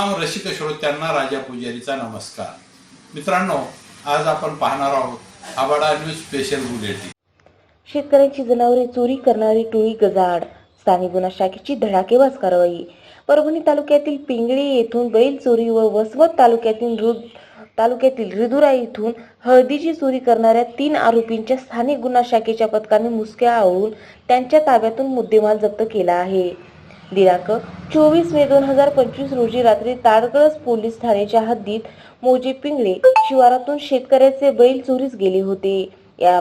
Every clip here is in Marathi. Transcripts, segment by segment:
रसिक श्रोत्यांना राजा पुजारीचा नमस्कार. मित्रांनो आज आपण पाहणार आहोत आबाडा न्यूज स्पेशल बुलेटिन. शेतकऱ्यांची जनावरे चोरी करणारी टोळी गजाआड. स्थानिक गुन्हा शाखेची धडाकेबाज कारवाई परभणी तालुक्यातील पिंगळी येथून बैल चोरी व वसवत तालुक्यातील रुद तालुक्यातील रिदुरा येथून हळदीची चोरी करणाऱ्या तीन आरोपींच्या स्थानिक गुन्हा शाखेच्या पथकाने मुसक्या आवळून त्यांच्या ताब्यातून मुद्देमाल जप्त केला आहे. दिनांक चोवीस मे दोन हजार पंचवीस रोजी रात्री ताडकळस पोलीस ठाण्याच्या हद्दीत मोजे पिंगळे शिवारातून शेतकऱ्याचे बैल चोरीस गेले होते. या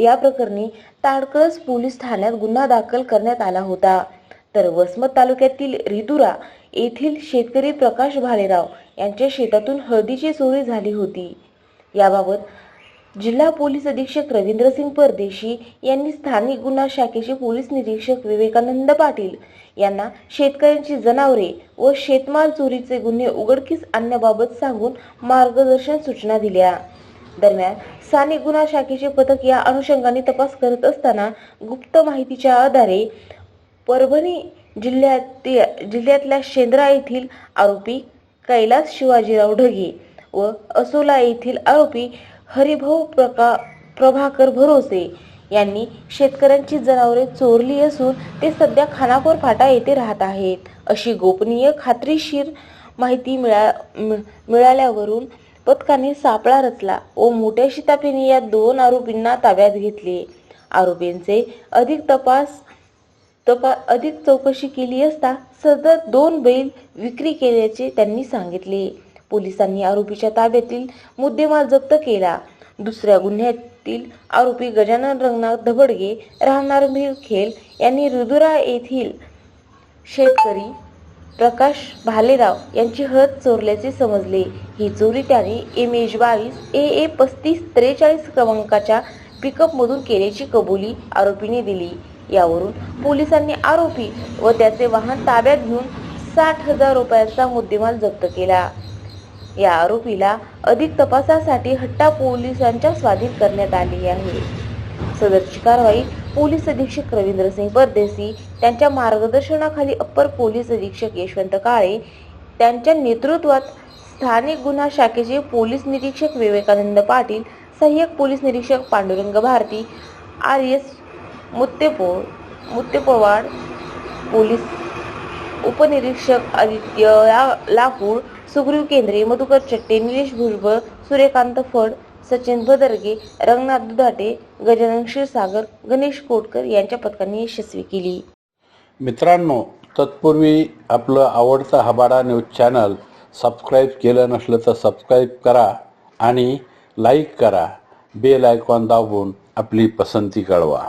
या प्रकरणी ताडकळस पोलीस ठाण्यात गुन्हा दाखल करण्यात आला होता. तर वसमत तालुक्यातील रिदुरा येथील शेतकरी प्रकाश भालेराव यांच्या शेतातून हळदीची चोरी झाली होती. याबाबत जिल्हा पोलीस अधीक्षक रवींद्रसिंग परदेशी यांनी स्थानिक गुन्हा शाखेचे पोलीस निरीक्षक विवेकानंद पाटील यांना शेतकऱ्यांची जनावरे व शेतमाल चोरीचे गुन्हे उघडकीस आणण्याबाबत सांगून मार्गदर्शन सूचना दिल्या. दरम्यान स्थानिक गुन्हा शाखेचे पथक या अनुषंगाने तपास करत असताना गुप्त माहितीच्या आधारे परभणी जिल्ह्यात जिल्ह्यातल्या शेंद्रा येथील आरोपी कैलास शिवाजीराव ढगे व असोला येथील आरोपी हरिभाऊ प्रका प्रभाकर भरोसे यांनी शेतकऱ्यांची जनावरे चोरली असून ते सध्या खानापूर फाटा येथे राहत आहेत. अशी गोपनीय खात्रीशीर माहिती मिळा मि- मिळाल्यावरून पथकाने सापळा रचला व मोठ्या शिताफीने या दोन आरोपींना ताब्यात घेतले. आरोपींचे अधिक तपास तपा अधिक चौकशी केली असता सदर दोन बैल विक्री केल्याचे त्यांनी सांगितले. पोलिसांनी आरोपीच्या ताब्यातील मुद्देमाल जप्त केला. दुसऱ्या गुन्ह्यातील आरोपी गजानन रंगनाथ धबडगे राहणार खेल यांनी रुदुरा येथील शेतकरी प्रकाश भालेराव यांची हद चोरल्याचे समजले. ही चोरी त्याने एम एच बावीस ए ए पस्तीस त्रेचाळीस क्रमांकाच्या पिकअपमधून केल्याची कबुली आरोपीने दिली. यावरून पोलिसांनी आरोपी व त्याचे वाहन ताब्यात घेऊन साठ हजार रुपयांचा मुद्देमाल जप्त केला. या आरोपीला अधिक तपासासाठी हट्टा पोलिसांच्या स्वाधीन करण्यात आली आहे. सदरची कारवाई पोलीस अधीक्षक रवींद्र सिंग परदेसी त्यांच्या मार्गदर्शनाखाली अप्पर पोलीस अधीक्षक यशवंत काळे त्यांच्या नेतृत्वात स्थानिक गुन्हा शाखेचे पोलीस निरीक्षक विवेकानंद पाटील सहाय्यक पोलीस निरीक्षक पांडुरंग भारती आर एस मुत्तेपो मुत्तेपवाड पोलीस उपनिरीक्षक आदित्य ला- लाकूड सुग्रीव केंद्रे मधुकर चट्टे निलेश भुजबळ सूर्यकांत फड सचिन भदरगे रंगनाथ दुधाटे गजानन क्षीरसागर गणेश कोटकर यांच्या पथकाने यशस्वी केली. मित्रांनो तत्पूर्वी आपलं आवडतं हबाडा न्यूज चॅनल सबस्क्राईब केलं नसलं तर सबस्क्राईब करा आणि लाईक करा. बेल आयकॉन दाबून आपली पसंती कळवा.